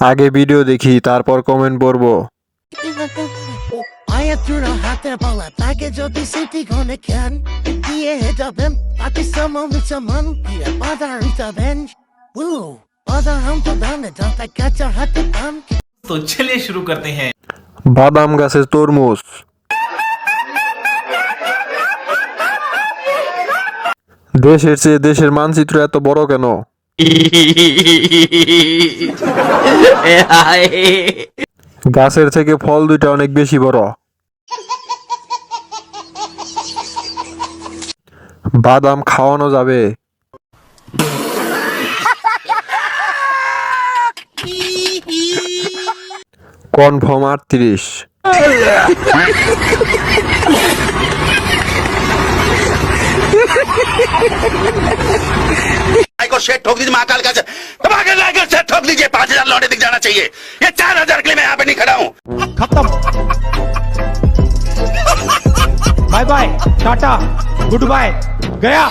আগে ভিডিও দেখি তারপর কমেন্ট পড়বো পায়ে চূড়া হাতে বলা তাকে যদি সিটি ঘনে খেন দিয়ে যাবেন তাকে সমন সমন দিয়ে বাজার যাবেন উ বাজার হাম তো দানে জানতে কাঁচা হাতে পান तो चलिए शुरू करते हैं বাদাম গাছের তরমুজ দেশের চেয়ে দেশের মানচিত্র এত বড় কেন গাছের থেকে ফল দুইটা অনেক বেশি বড়। বাদাম খাওয়ানো যাবে। কনফার্ম আটত্রিশ। शेट ठोक दीजिए महाकाल का दबा लाकर शेट ठोक दीजिए, पाँच हज़ार लौटे दिख जाना चाहिए। ये चार हज़ार के लिए मैं यहाँ पे नहीं खड़ा हूँ। खत्म। Bye bye tata good bye गया।